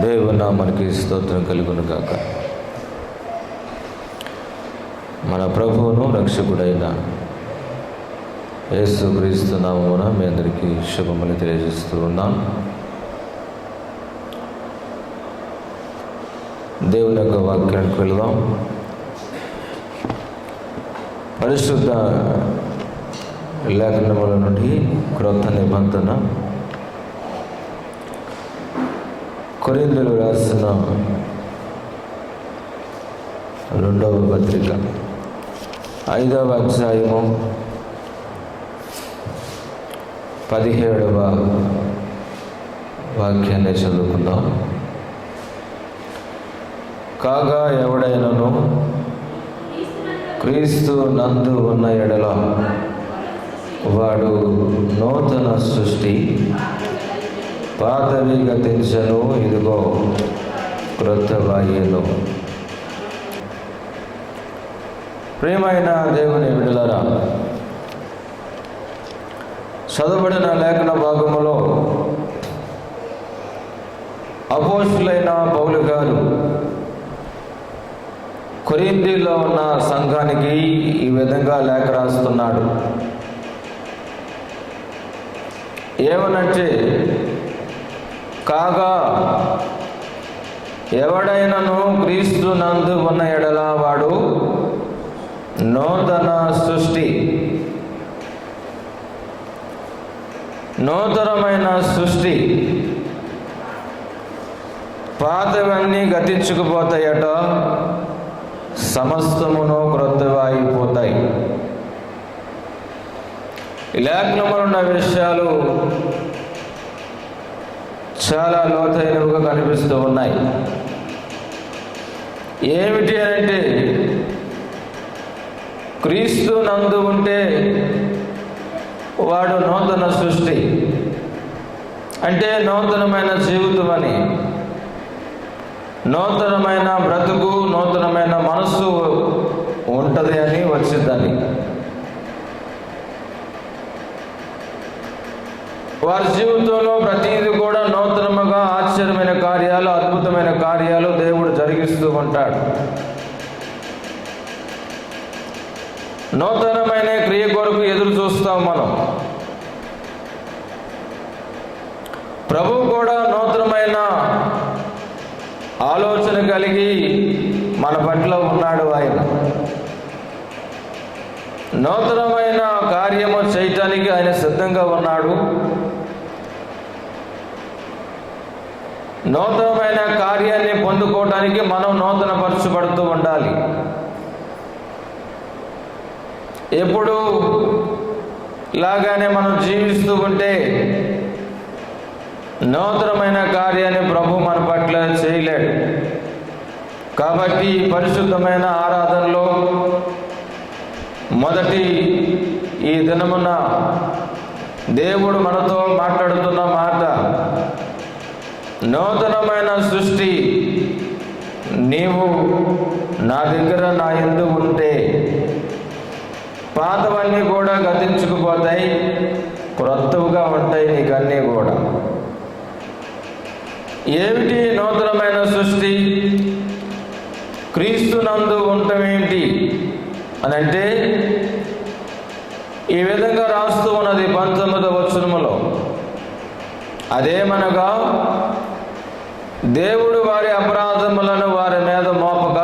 దేవునా మనకి స్తోత్రం కలుగును కాక మన ప్రభువును రక్షకుడైన యేసు క్రీస్తు నామమున మీ అందరికీ శుభములు తెలియజేస్తూ ఉన్నాం. దేవుని యొక్క వాక్యానికి వెళదాం. పరిశుద్ధ లేఖనముల నుండి క్రొత్త నిబంధన కొరిందులు రాసిన రెండవ పత్రిక. ఐదవ అధ్యాయము. పదిహేడవ వాక్యాన్ని చదువుకుందాం. కాగా ఎవడైనను క్రీస్తు నందు ఉన్న ఎడల వాడు నూతన సృష్టి పాతవి తెలుసను ఇదిగో క్రొత్త వాయును ప్రియమైన దేవుని విడులరా చదవబడిన లేఖన భాగములో అపోషులైన పౌలు గారు కొరిందీలో ఉన్న సంఘానికి ఈ విధంగా లేఖ రాస్తున్నాడు. ఏమనంటే కాగా ఎవడైనను క్రీస్తు నందు ఉన్న ఎడల వాడు నూతన సృష్టి. నూతనమైన సృష్టి. పాతవన్నీ గతించుకుపోతాయట సమస్తమును క్రొత్తవాయిపోతాయి. ఈ ఉన్న విషయాలు చాలా లోతైనవిగా కనిపిస్తూ ఉన్నాయి. ఏమిటి అంటే క్రీస్తు నందు ఉంటే వాడు నూతన సృష్టి అంటే నూతనమైన జీవితం అని. నూతనమైన బ్రతుకు నూతనమైన మనస్సు ఉంటుంది అని వచ్చిందని. వారి జీవితంలో ప్రతిదీ కూడా నూ ఆశ్చర్యమైన కార్యాలు అద్భుతమైన కార్యాలు దేవుడు జరిగిస్తూ ఉంటాడు. నూతనమైన క్రియ కొరకు ఎదురు చూస్తాం మనం. ప్రభు కూడా నూతనమైన ఆలోచన కలిగి మన పట్ల ఉన్నాడు ఆయన. నూతనమైన కార్యము చేయటానికి ఆయన సిద్ధంగా ఉన్నాడు. నూతనమైన కార్యాన్ని పొందుకోవటానికి మనం నూతన పరచబడుతూ ఉండాలి. ఎప్పుడు లాగానే మనం జీవిస్తూ ఉంటే నూతనమైన కార్యాన్ని ప్రభు మన పట్ల చేయలేడు. కాబట్టి పరిశుద్ధమైన ఆరాధనలో మొదటి ఈ దినమున దేవుడు మనతో మాట్లాడుతున్న మాట నూతనమైన సృష్టి. నీవు నా దగ్గర నా ఎందు ఉంటే పాతవన్నీ కూడా గతించుకుపోతాయి క్రొత్తవుగా ఉంటాయి నీకన్నీ కూడా. ఏమిటి నూతనమైన సృష్టి? క్రీస్తు నందు ఉండటమేంటి అని అంటే ఈ విధంగా రాస్తూ ఉన్నది పంతొమ్మిదవ వచనములో. అదేమనగా దేవుడు వారి అపరాధములను వారి మీద మోపక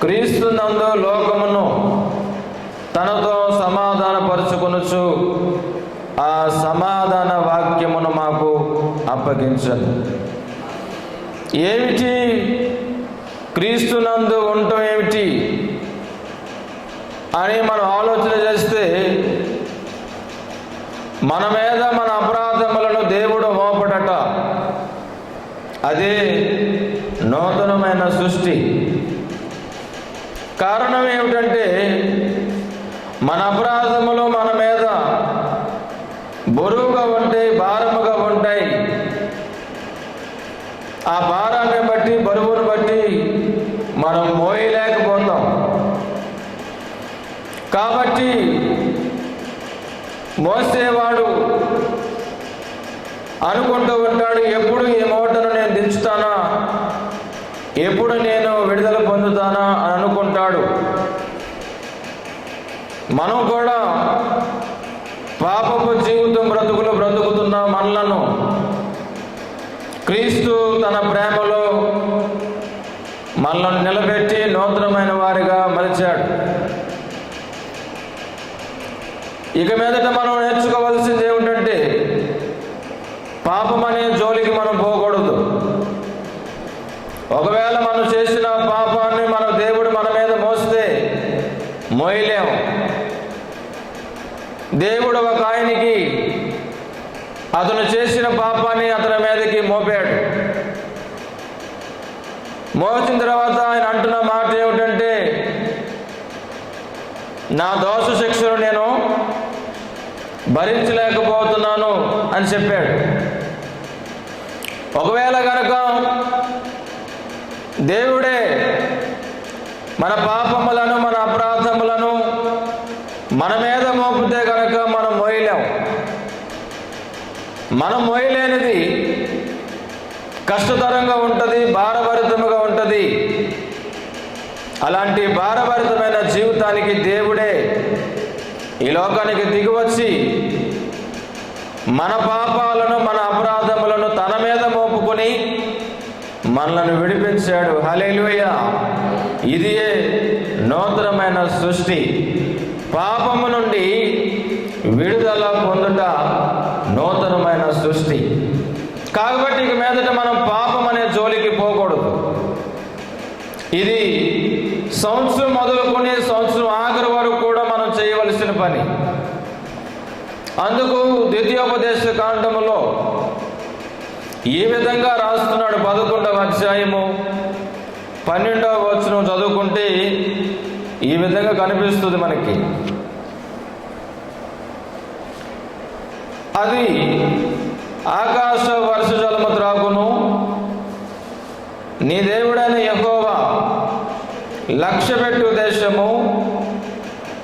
క్రీస్తు నందు లోకమును తనతో సమాధానపరుచుకొనుచు ఆ సమాధాన వాక్యమును మాకు అప్పగించను. ఏమిటి? క్రీస్తునందు ఉండటం ఏమిటి? అని మనం ఆలోచన చేస్తే మన మీద మన అపరాధములను దేవుడు మోపడట. అదే నూతనమైన సృష్టి. కారణం ఏమిటంటే మన అపరాధములు మన మీద బరువుగా ఉంటాయి భారముగా ఉంటాయి. ఆ భారాన్ని బట్టి బరువును బట్టి మనం మోయలేకపోతాం. కాబట్టి మోసేవాడు అనుకుంటూ ఉంటాడు ఎప్పుడు ఈ మూటను ఎప్పుడు నేను విడుదల పొందుతానా అని అనుకుంటాడు. మనం కూడా దేవుడు ఒక ఆయనకి అతను చేసిన పాపాన్ని అతని మీదకి మోపాడు. మోచిన తర్వాత ఆయన అంటున్న మాట ఏమిటంటే నా దోష శిక్షను నేను భరించలేకపోతున్నాను అని చెప్పాడు. ఒకవేళ కనుక దేవుడే మన పాప మన అపరాధములను మన మీద మోపితే కనుక మనం మోయలేం మనం మోయలేనిది కష్టతరంగా ఉంటుంది భారభరితముగా ఉంటుంది అలాంటి భారభరితమైన జీవితానికి దేవుడే ఈ లోకానికి దిగివచ్చి మన పాపాలను మన అపరాధములను తన మీద మోపుకొని మనలను విడిపించాడు. హలేలుయ ఇది నూతనమైన సృష్టి. పాపము నుండి విడుదల పొందుట నూతనమైన సృష్టి. కాబట్టి ఇక మీదట మనం పాపం అనే జోలికి పోకూడదు ఇది సంవత్సరం మొదలుకొని సంవత్సరం ఆఖరి వరకు కూడా మనం చేయవలసిన పని. అందుకు ద్వితీయోపదేశ కాండములో ఏ విధంగా రాస్తున్నాడు పదకొండవ అధ్యాయము. పన్నెండవ వచనం చదువుకుంటే ఈ విధంగా కనిపిస్తుంది మనకి. అది ఆకాశ వర్ష జలము త్రాగును. నీ దేవుడైన యహోవా లక్ష్యపెట్టు దేశము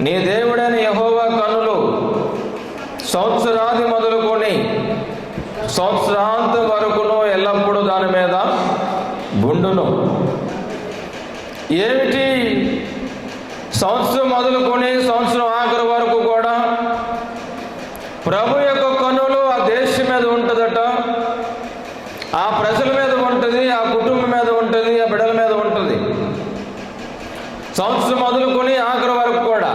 నీ దేవుడైన యహోవా కనులు సంవత్సరాది మొదలుకొని సంవత్సరాంతం వరకును ఎల్లప్పుడూ దాని మీద బుండును ఏమిటి? సంవత్సరం మొదలుకొని సంవత్సరం ఆఖరి వరకు కూడా ప్రభు యొక్క కనులు ఆ దేశం మీద ఉంటుందట ఆ ప్రజల మీద ఉంటుంది ఆ కుటుంబం మీద ఉంటుంది ఆ బిడ్డల మీద ఉంటుంది సంవత్సరం మొదలుకొని ఆఖరి వరకు కూడా.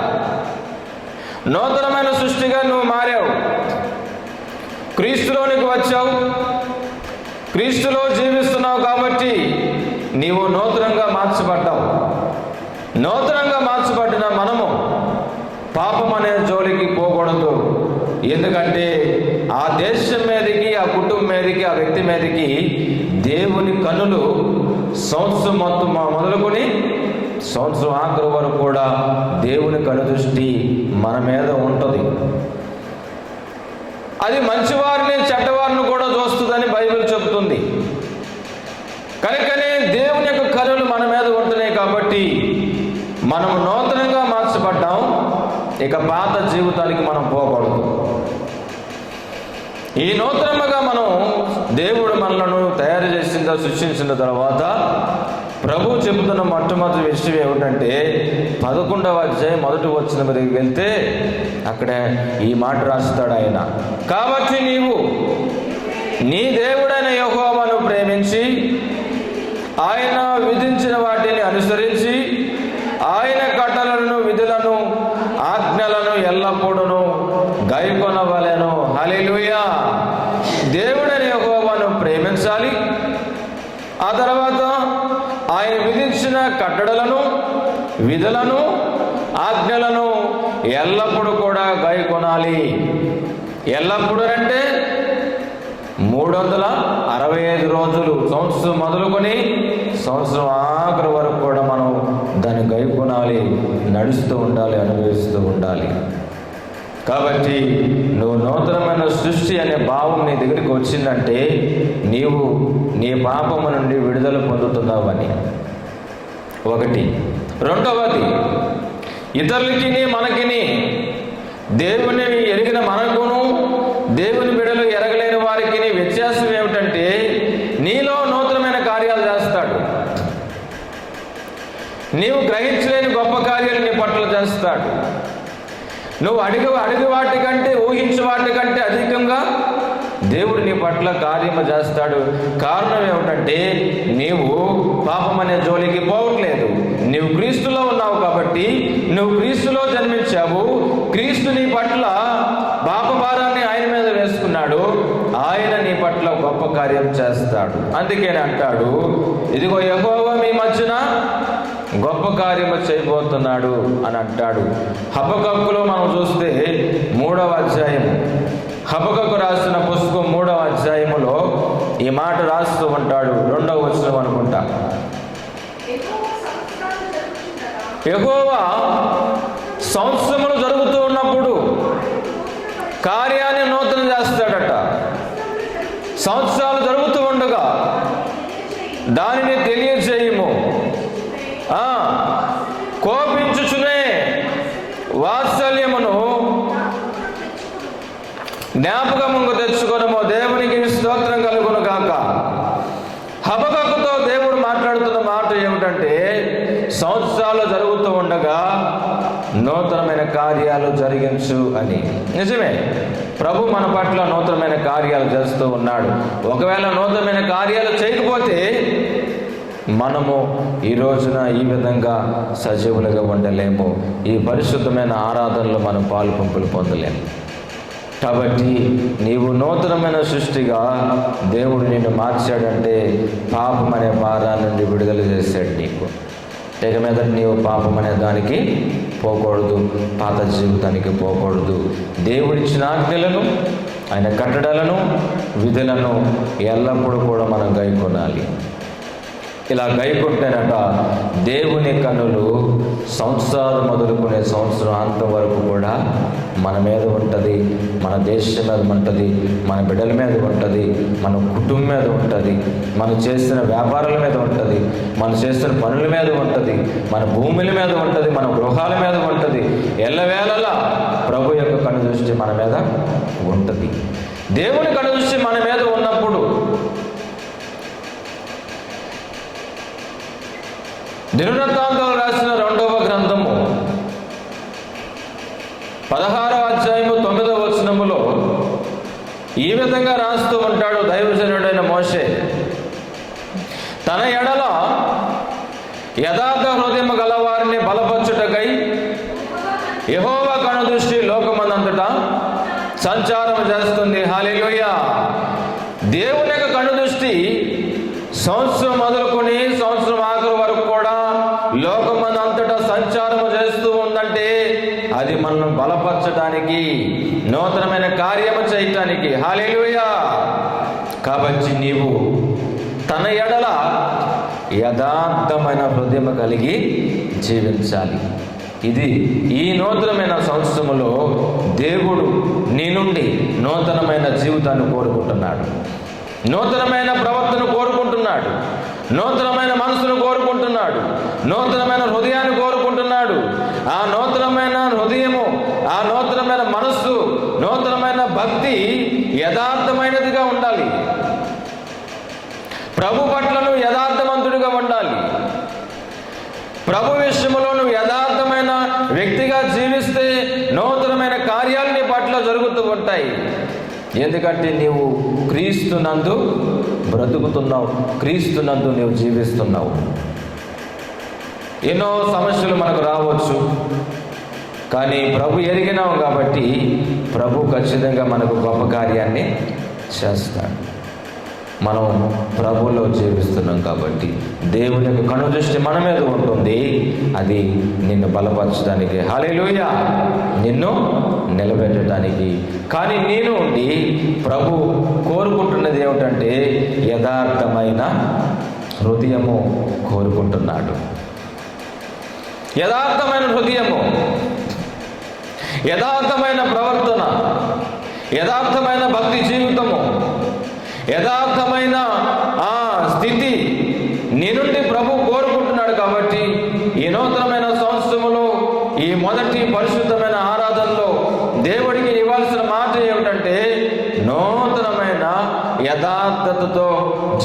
నూతనమైన సృష్టిగా నువ్వు మారావు. క్రీస్తులోనికి వచ్చావు. క్రీస్తులో జీవిస్తున్నావు కాబట్టి నీవు నూతనంగా మార్చబడ్డావు. నూతనంగా మార్చబడిన మనము పాపం అనే జోలికి పోకూడదు. ఎందుకంటే ఆ దేశం మీదకి ఆ కుటుంబం మీదకి ఆ వ్యక్తి మీదకి దేవుని కనులు సంవత్సరం మొత్తం మొదలుకొని సంవత్సరం ఆఖరి వరకు కూడా దేవుని కనుదృష్టి మన మీద ఉంటుంది. అది మంచివారిని చెడ్డవారిని కూడా చూస్తుందని బైబిల్ చెబుతుంది. కనుకనే దేవుని యొక్క కనులు మన మీద ఉంటున్నాయి కాబట్టి మనం నూతనంగా మార్చబడ్డాం. ఇక పాత జీవితానికి మనం పోకూడదు. ఈ నూతనముగా మనం దేవుడు మనలను తయారు చేసిన సృష్టించిన తర్వాత ప్రభు చెబుతున్న మొట్టమొదటి విషయం ఏమిటంటే పదకొండవ అధ్యాయం మొదటి వచ్చిన మీదకి వెళ్తే అక్కడ ఈ మాట రాస్తాడు ఆయన. కాబట్టి నీవు నీ దేవుడైన యెహోవాను ప్రేమించి ఆయన విధించిన వాటిని అనుసరించి ఆయన కట్టలను విధులను ఆజ్ఞలను ఎల్లప్పుడూ గైకొనవలను. హల్లెలూయా. దేవుడని యెహోవాను ప్రేమించాలి అతను కట్టడలను విధులను ఆజ్ఞలను ఎల్లప్పుడూ కూడా గాయకొనాలి ఎల్లప్పుడూ అంటే మూడు వందల అరవై ఐదు రోజులు సంవత్సరం మొదలుకొని సంవత్సరం ఆఖరి వరకు కూడా మనం దాన్ని గైకొనాలి నడుస్తూ ఉండాలి అనుభవిస్తూ ఉండాలి. కాబట్టి నువ్వు నూతనమైన సృష్టి అనే భావం నీ దగ్గరికి వచ్చిందంటే నీవు నీ పాపము నుండి విడుదల పొందుతున్నావని ఒకటి. రెండవది ఇతరులకి మనకిని దేవుని ఎరిగిన మనకును దేవుని బిడలు ఎరగలేని వారికి వ్యత్యాసం ఏమిటంటే నీలో నూతనమైన కార్యాలు చేస్తాడు. నీవు గ్రహించలేని గొప్ప కార్యాలు నీ పట్ల చేస్తాడు. నువ్వు అడిగి అడిగి వాటికంటే ఊహించే వాటికంటే అధికంగా పట్ల కార్యము చేస్తాడు. కారణం ఏమిటంటే నీవు పాపం అనే జోలికి పోవట్లేదు. నీవు క్రీస్తులో ఉన్నావు కాబట్టి నువ్వు క్రీస్తులో జన్మించావు. క్రీస్తు నీ పట్ల పాపభారాన్ని ఆయన మీద వేసుకున్నాడు. ఆయన నీ పట్ల గొప్ప కార్యం చేస్తాడు. అందుకని అంటాడు ఇదిగో యెహోవా మీ మధ్యన గొప్ప కార్యము చేయబోతున్నాడు అని అంటాడు. హబ్బకప్పులో మనం చూస్తే మూడవ అధ్యాయం హబకకు రాసిన పుస్తకం మూడవ అధ్యాయములో ఈ మాట రాస్తూ ఉంటాడు. రెండవ వచనం అనుకుంటా. ఎగోవా సంవత్సరములు జరుగుతూ ఉన్నప్పుడు కార్యాన్ని నూతన చేస్తాడట సంవత్సరాలు జరుగుతూ ఉండగా దానిని తెలియజేయము ఆ, కోపించుచునే వాత్సల్యమును జ్ఞాపకముకు తెచ్చుకొనము దేవునికి స్తోత్రం కలుగును కాక హబకకుతో దేవుడు మాట్లాడుతున్న మాట ఏమిటంటే సంవత్సరాలు జరుగుతూ ఉండగా నూతనమైన కార్యాలు జరిగించు అని. నిజమే. ప్రభు మన పట్ల నూతనమైన కార్యాలు చేస్తూ ఉన్నాడు. ఒకవేళ నూతనమైన కార్యాలు చేయకపోతే మనము ఈ రోజున ఈ విధంగా సజీవులుగా ఉండలేము. ఈ పరిశుద్ధమైన ఆరాధనలో మనం పాలు పంపులు పొందలేము. కాబట్టి నీవు నూతనమైన సృష్టిగా దేవుడు నిన్ను మార్చాడంటే పాపం అనే భారాన్ని నుండి విడుదల చేశాడు నీకు. తెగ మీద నీవు పాపం అనే దానికి పోకూడదు పాత జీవితానికి పోకూడదు. దేవుడిచ్చిన ఆజ్ఞలను ఆయన కట్టడలను విధులను ఎల్లప్పుడూ కూడా మనం గైకొనాలి. ఇలా గైకొంటేనట దేవుని కనులు సంవత్సరాలు మొదలుకునే సంవత్సరం అంతం వరకు కూడా మన మీద ఉంటుంది మన దేశం మీద ఉంటుంది మన బిడ్డల మీద ఉంటుంది మన కుటుంబం మీద ఉంటుంది మనం చేస్తున్న వ్యాపారాల మీద ఉంటుంది మనం చేస్తున్న పనుల మీద ఉంటుంది మన భూముల మీద ఉంటుంది మన గృహాల మీద ఉంటుంది. ఎల్లవేళలా ప్రభు యొక్క కను దృష్టి మన మీద ఉంటుంది. దేవుని కను దృష్టి మన మీద ఉన్నప్పుడు దినవృత్తాంతాలు రాసిన రెండవ గ్రంథము. పదహారవ అధ్యాయము తొమ్మిదవ వచనములో ఈ విధంగా రాస్తూ ఉంటాడు దైవజనుడైన మోషే. తన ఎడల యథార్థ హృదయం గలవారిని బలపరచుటకై యహోవ కనుదృష్టి లోకమందంతటా సంచారం చేస్తుంది. హాలేలుయ దేవుని యొక్క కనుదృష్టి సంవత్సరం మొదలుకొని సంవత్సరం ఆఖరి వరకు కూడా లోకమందంతటా సంచారం చేస్తూ ఉందంటే అది మనం బలపరచడానికి నూతనమైన కార్యము చేయటానికి. హాలేలుయా కాబట్టి నీవు తన ఎడల యథార్థమైన హృదయం కలిగి జీవించాలి. ఇది ఈ నూతనమైన సంవత్సరంలో దేవుడు నీ నుండి నూతనమైన జీవితాన్ని కోరుకుంటున్నాడు. నూతనమైన ప్రవర్తన కోరుకుంటున్నాడు. నూతనమైన మనసును కోరుకుంటున్నాడు. నూతనమైన హృదయాన్ని కోరుకుంటున్నాడు. ఆ నూతనమైన హృదయము ఆ నూతనమైన మనస్సు నూతనమైన భక్తి యథార్థమైనదిగా ఉండాలి. ప్రభు పట్ల నువ్వు యథార్థవంతుడిగా ఉండాలి. ప్రభు విషయంలో నువ్వు యథార్థమైన వ్యక్తిగా జీవిస్తే నూతనమైన కార్యాలు నీ పట్ల జరుగుతూ ఉంటాయి. ఎందుకంటే నీవు క్రీస్తునందు బ్రతుకుతున్నావు క్రీస్తునందు నీవు జీవిస్తున్నావు. ఎన్నో సమస్యలు మనకు రావచ్చు. కానీ ప్రభు ఎరిగినాం కాబట్టి ప్రభు ఖచ్చితంగా మనకు గొప్ప కార్యాన్ని చేస్తాడు. మనం ప్రభులో జీవిస్తున్నాం కాబట్టి దేవుని యొక్క కనుదృష్టి మన మీద ఉంటుంది. అది నిన్ను బలపరచడానికి హాలేలుయ నిన్ను నిలబెట్టడానికి. కానీ నేను ఉండి ప్రభు కోరుకుంటున్నది ఏమిటంటే యథార్థమైన హృదయము కోరుకుంటున్నాడు. యథార్థమైన హృదయము యథార్థమైన ప్రవర్తన యథార్థమైన భక్తి జీవితము యథార్థమైన ఆ స్థితి నీ నుండి ప్రభు కోరుకుంటున్నాడు కాబట్టి ఈ నూతనమైన సంవత్సరములో ఈ మొదటి పరిశుద్ధమైన ఆరాధనలో దేవుడికి ఇవ్వాల్సిన మాట ఏమిటంటే నూతనమైన యథార్థతతో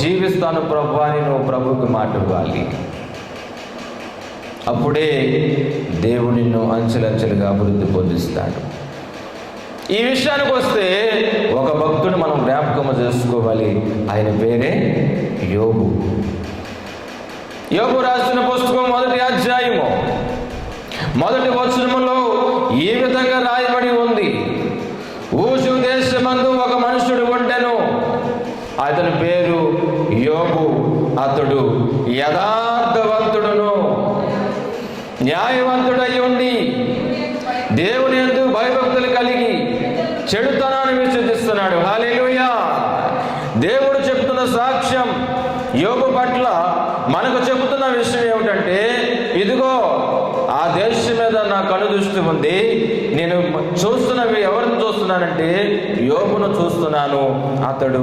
జీవిస్తాను ప్రభు అని నువ్వు ప్రభుకి మాట ఇవ్వాలి. అప్పుడే దేవుడు నిన్ను అంచెలంచెలుగా అభివృద్ధి పొందిస్తాడు. ఈ విషయానికి వస్తే ఒక భక్తుడు మనం జ్ఞాపకం చేసుకోవాలి. ఆయన పేరే యోగు యోగు రాసిన పుస్తకం మొదటి అధ్యాయము. మొదటి వచనములో ఈ విధంగా రాయబడి ఉంది. ఊజు దేశమందు ఒక మనుషుడు ఉండెను. అతని పేరు యోగు అతడు యథా న్యాయవంతుడై ఉండి దేవుని ఎందు భయభక్తులు కలిగి చెడుతనాన్ని విశ్వసిస్తున్నాడు హాలేలుయా దేవుడు చెప్తున్న సాక్ష్యం యోగు పట్ల మనకు చెబుతున్న విషయం ఏమిటంటే ఇదిగో ఆ దేశం మీద నా కనుదృష్టి ఉంది. నేను చూస్తున్నవి ఎవరిని చూస్తున్నానంటే యోగును చూస్తున్నాను. అతడు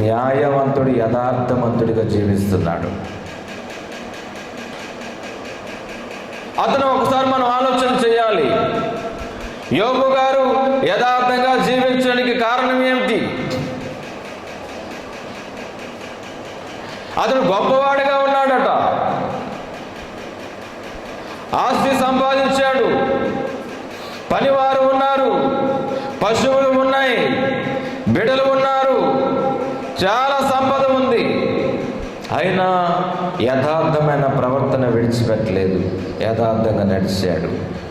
న్యాయవంతుడు యథార్థవంతుడిగా జీవిస్తున్నాడు అతను ఒకసారి మనం ఆలోచన చేయాలి. యోగు గారు యథార్థంగా జీవించడానికి కారణం ఏమిటి? అతను గొప్పవాడిగా ఉన్నాడట. ఆస్తి సంపాదించాడు. పనివారు ఉన్నారు. పశువులు ఉన్నాయి. బిడలు ఉన్నారు. చాలా సంపద ఉంది. అయినా యథార్థమైన ప్రవర్తన విడిచిపెట్టలేదు. యథార్థంగా నడిచాడు.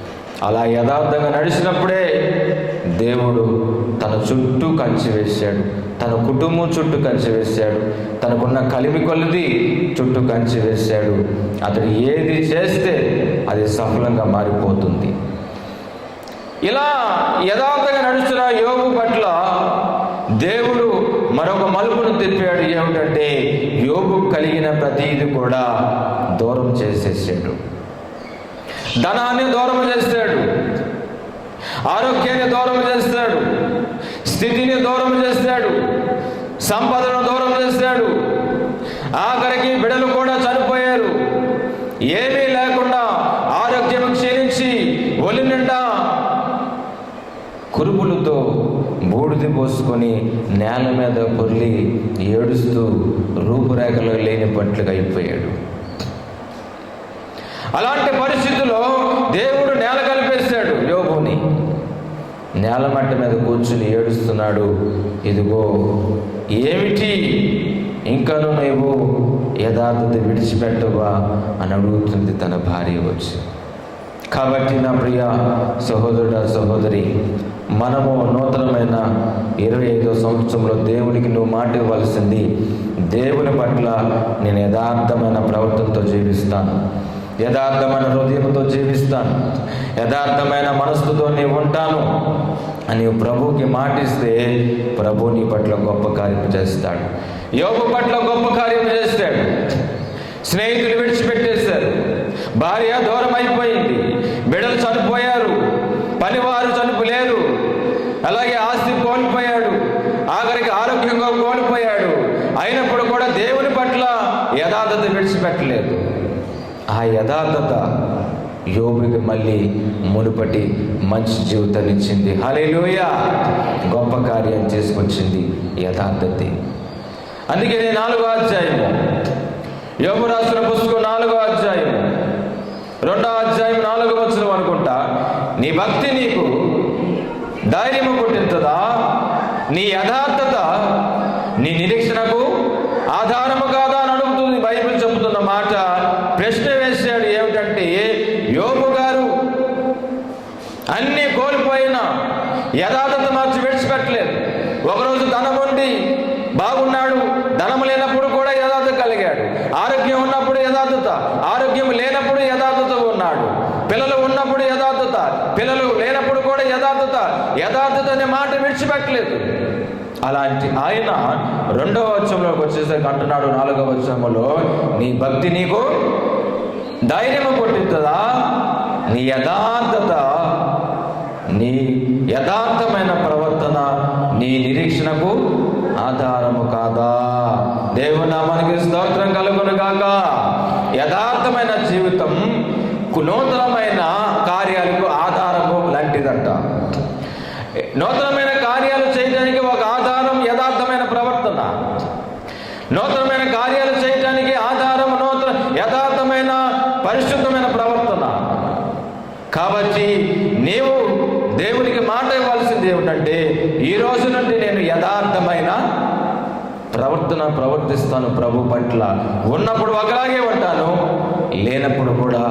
అలా యథార్థంగా నడిచినప్పుడే దేవుడు తన చుట్టూ కంచి వేశాడు. తన కుటుంబం చుట్టూ కంచి వేశాడు. తనకున్న కలిమి కొలది చుట్టూ కంచి వేశాడు. అతడు ఏది చేస్తే అది సఫలంగా మారిపోతుంది. ఇలా యథార్థంగా నడుస్తున్న యోగు పట్ల దేవుడు మరొక మలుపును తిప్పాడు. ఏమిటంటే యోగు కలిగిన ప్రతీది కూడా దూరం చేసేసాడు. ధనాన్ని దూరం చేస్తాడు. ఆరోగ్యాన్ని దూరం చేస్తాడు. స్థితిని దూరం చేస్తాడు. సంపదను దూరం చేస్తాడు. ఆఖరికి బిడలు కూడా చనిపోయారు. ఏమీ లేకుండా ఆరోగ్యం క్షీణించి ఒలి నిండా కురుపులతో బూడిది పోసుకొని నేల మీద పొర్లి ఏడుస్తూ రూపురేఖలు లేని పట్లుగా అయిపోయాడు. అలాంటి పరిస్థితుల్లో దేవుడు నేల కలిపేశాడు. యోగుని నేల మట్టి మీద కూర్చుని ఏడుస్తున్నాడు. ఇదిగో ఏమిటి? ఇంకను నువ్వు యథార్థత విడిచిపెట్టవా? అని అడుగుతుంది తన భార్య వచ్చి. కాబట్టి నా ప్రియ సహోదరుడ సహోదరి మనము నూతనమైన ఇరవై ఐదో సంవత్సరంలో దేవునికి నువ్వు మాట ఇవ్వాల్సింది దేవుని పట్ల నేను యథార్థమైన ప్రవర్తనతో జీవిస్తాను. యథార్థమైన హృదయంతో జీవిస్తాను. యథార్థమైన మనస్సుతో నీవు ఉంటాను. అని ప్రభువుకి మాటిస్తే ప్రభు నీ పట్ల గొప్ప కార్యం చేస్తాడు. యోగు పట్ల గొప్ప కార్యం చేస్తాడు. స్నేహితులు విడిచిపెట్టేశారు. భార్య దూరం అయిపోయింది బిడలు చనిపోయారు పనివారు చనిపోలేరు అలాగే ఆస్తి కోల్పోయాడు ఆఖరికి ఆరోగ్యంగా కోల్పోయాడు అయినప్పుడు కూడా దేవుని పట్ల యథార్థత విడిచిపెట్టలేదు ఆ యథార్థత యోగుకి మళ్ళీ మునుపటి మంచి జీవితాన్ని ఇచ్చింది. హలేలోయ గొప్ప కార్యం చేసుకొచ్చింది యథార్థతే. అందుకే నేను నాలుగో అధ్యాయము యోగు రాసిన పుస్తకం నాలుగో అధ్యాయము రెండో అధ్యాయం నాలుగో వచ్చిన అనుకుంటా నీ భక్తి నీకు ధైర్యము పుట్టించదా? నీ యథార్థ నీ నిరీక్షణకు ఆధారము కాదా అని అడుగుతుంది బైబిల్ చెబుతున్న మాట ప్రశ్న వేశాడు ఏమిటంటే యోగు గారు అన్ని కోల్పోయిన యథార్థత మార్చి విడిచిపెట్టలేదు. ఒకరోజు ధనం ఉండి బాగున్నాడు ధనం లేనప్పుడు కూడా యథార్థత కలిగాడు. ఆరోగ్యం ఉన్నప్పుడు యథార్థత ఆరోగ్యం లేనప్పుడు యథార్థత ఉన్నాడు. పిల్లలు ఉన్నప్పుడు యథార్థత పిల్లలు లేనప్పుడు కూడా యథార్థత యథార్థత అనే మాట విడిచిపెట్టలేదు. అలాంటి ఆయన రెండవ వచ్చంలోకి వచ్చేసరికి అంటున్నాడు నాలుగవ వచ్చంలో నీ భక్తి నీకు ధైర్యము కొట్టిద్దా నీ యథార్థత నీ యథార్థమైన ప్రవర్తన నీ నిరీక్షణకు ఆధారము కాదా? దేవునామానికి స్తోత్రం కలుగును కాక యథార్థమైన జీవితం కు- నూతనమైన కార్యాలకు ఆధారము లాంటిదంట. నూతనమైన కార్యాలు చేయడానికి ఒక ఆధారం యథార్థమైన ప్రవర్తన నూతనమైన కార్యాలు చేయడానికి ఆధారం నూతన యథార్థమైన పరిశుద్ధమైన ప్రవర్తన ఏమిటంటే ఈ రోజు నుండి నేను యథార్థమైన ప్రవర్తన ప్రవర్తిస్తాను ప్రభు పట్ల. ఉన్నప్పుడు ఒకలాగే ఉంటాను లేనప్పుడు కూడా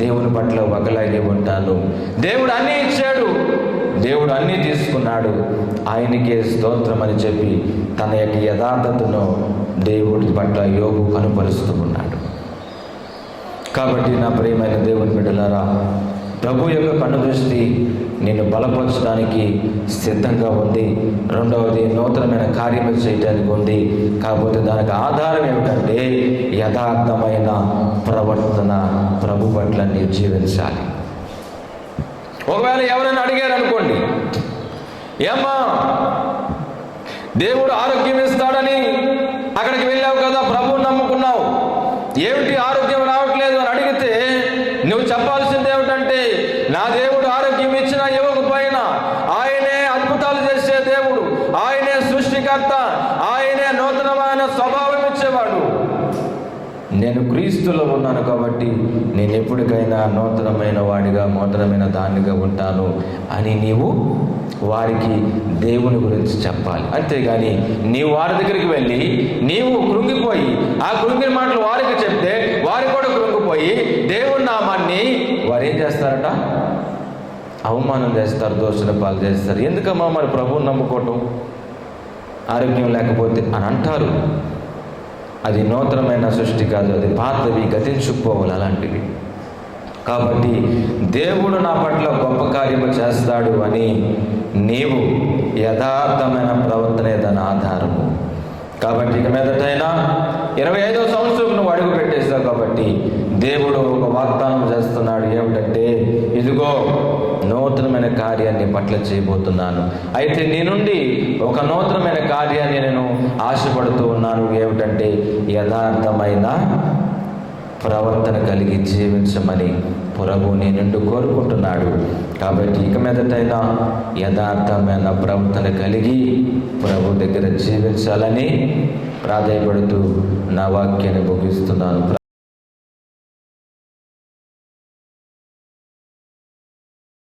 దేవుని పట్ల ఒకలాగే ఉంటాను. దేవుడు అన్నీ ఇచ్చాడు దేవుడు అన్నీ తీసుకున్నాడు. ఆయనకే స్తోత్రం అని చెప్పి తన యొక్క యథార్థతను దేవుడి పట్ల యోగు కనుపరుస్తూ ఉన్నాడు. కాబట్టి నా ప్రియమైన దేవుని బిడ్డలారా ప్రభు యొక్క కన్ను దృష్టి నిన్ను బలపరచడానికి సిద్ధంగా ఉంది. రెండవది నూతనమైన కార్యము చేయడానికి ఉంది. కాకపోతే దానికి ఆధారం ఏమిటంటే యథార్థమైన ప్రవర్తన ప్రభు పట్ల నీవు జీవించాలి. ఒకవేళ ఎవరైనా అడిగారు అనుకోండి ఏమ్మా దేవుడు ఆరోగ్యం ఇస్తాడని అక్కడికి వెళ్ళావు కదా ప్రభువు నమ్ముకున్నావు. ఏమిటి ఆరోగ్యం రావట్లేదు అని అడిగితే నువ్వు చెప్పాల్సింది ఏమిటంటే నా దేవుడు ఆరోగ్యం ఇచ్చినా ఇవ్వకపోయినా ఆయనే అద్భుతాలు చేసే దేవుడు ఆయనే సృష్టికర్త ఆయనే నూతనమైన స్వభావం ఇచ్చేవాడు. నేను క్రీస్తులో ఉన్నాను కాబట్టి నేను ఎప్పటికైనా నూతనమైన వాడిగా నూతనమైన దానిగా ఉంటాను అని నీవు వారికి దేవుని గురించి చెప్పాలి. అంతేగాని నీవు వారి దగ్గరికి వెళ్ళి నీవు కృంగిపోయి ఆ కృంగిన మాటలు వారికి చెప్తే వారు కూడా కృంగిపోయి దేవుని నామాన్ని వారు ఏం చేస్తారట? అవమానం చేస్తారు దోషణ పాలు చేస్తారు. ఎందుకమ్మా మరి ప్రభువుని నమ్ముకోవటం? ఆరోగ్యం లేకపోతే అని అంటారు. అది నూతనమైన సృష్టి కాదు అది పాతవి గతించుకోవాలి అలాంటివి. కాబట్టి దేవుడు నా పట్ల గొప్ప కార్యము చేస్తాడు అని నీవు యథార్థమైన ప్రవర్తనే దాని ఆధారము. కాబట్టి ఇక మీదటైనా ఇరవై ఐదో సంవత్సరం నువ్వు అడుగు పెట్టేశావు కాబట్టి దేవుడు ఒక వాగ్దానం చేస్తున్నాడు ఏమిటంటే ఇదిగో నూతనమైన కార్యాన్ని పట్ల చేయబోతున్నాను. అయితే నీ నుండి ఒక నూతనమైన కార్యాన్ని నేను ఆశపడుతూ ఉన్నాను. ఏమిటంటే యథార్థమైన ప్రవర్తన కలిగి జీవించమని ప్రభు నీ నుండి కోరుకుంటున్నాడు. కాబట్టి ఇక మీదటైనా యథార్థమైన ప్రవర్తన కలిగి ప్రభు దగ్గర జీవించాలని ప్రాధాయపడుతూ నా వాక్యాన్ని ముగిస్తున్నాను.